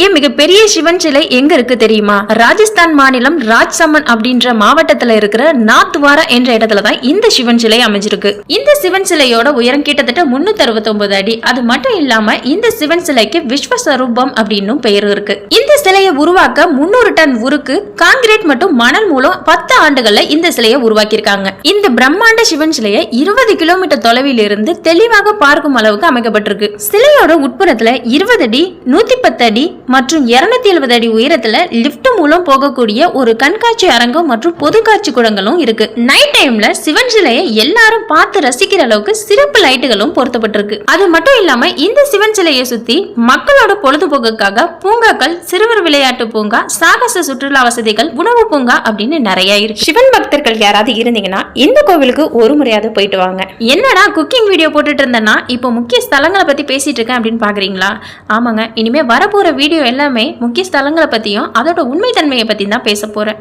உலகிலேயே மிகப்பெரிய சிவன் சிலை எங்க இருக்கு தெரியுமா? ராஜஸ்தான் மாநிலம் ராஜ்சமன் அப்படின்ற மாவட்டத்துல இருக்கிற நாத்வாரா என்ற இடத்துல தான் இந்த சிவன் சிலை அமைஞ்சிருக்கு. இந்த சிவன் சிலையோட உயரம் கிட்டத்தட்ட முன்னூத்தி அறுபத்தி அடி. அது மட்டும் இல்லாம இந்த சிவன் சிலைக்கு விஸ்வஸ்வரூபம் அப்படின்னு பெயர் இருக்கு. இந்த சிலையை உருவாக்க முன்னூறு டன் உருக்கு காங்கிரீட் மற்றும் மணல் மூலம் பத்து ஆண்டுகள்ல இந்த சிலையை உருவாக்கியிருக்காங்க. இந்த பிரம்மாண்ட சிவன் சிலையை இருபது கிலோமீட்டர் தொலைவில் இருந்து தெளிவாக பார்க்கும் அளவுக்கு அமைக்கப்பட்டிருக்கு. சிலையோட உட்புறத்துல இருபது அடி நூத்தி பத்து அடி மற்றும் இருநூத்தி எழுபது அடி உயரத்துல லிப்ட் மூலம் போகக்கூடிய ஒரு கண்காட்சி அரங்கம் மற்றும் பொது காட்சி கூடங்களும் இருக்கு. நைட் டைம்ல சிவன் சிலையை எல்லாரும் பார்த்து ரசிக்கிற அளவுக்கு சிறப்பு லைட்டுகளும் பொருத்தப்பட்டிருக்கு. அது மட்டும் இல்லாம இந்த சிவன் சிலையை சுத்தி மக்களோட பொழுதுபோக்குக்காக பூங்காக்கள் சிறு சிறுவர் விளையாட்டு பூங்கா சாகச சுற்றுலா வசதிகள் உணவு பூங்கா அப்படின்னு நிறைய இருக்கு. சிவன் பக்தர்கள் யாராவது இருந்தீங்கன்னா இந்த கோவிலுக்கு ஒரு முறையாவது போயிட்டு வாங்க. என்னடா குக்கிங் வீடியோ போட்டுட்டு இருந்தேன்னா இப்போ முக்கிய ஸ்தலங்களை பத்தி பேசிட்டு இருக்கேன் அப்படின்னு பாக்குறீங்களா? ஆமாங்க இனிமே வரப்போற வீடியோ எல்லாமே முக்கிய ஸ்தலங்களை பத்தியும் அதோட உண்மைத்தன்மையை பத்தி தான் பேச போறேன்.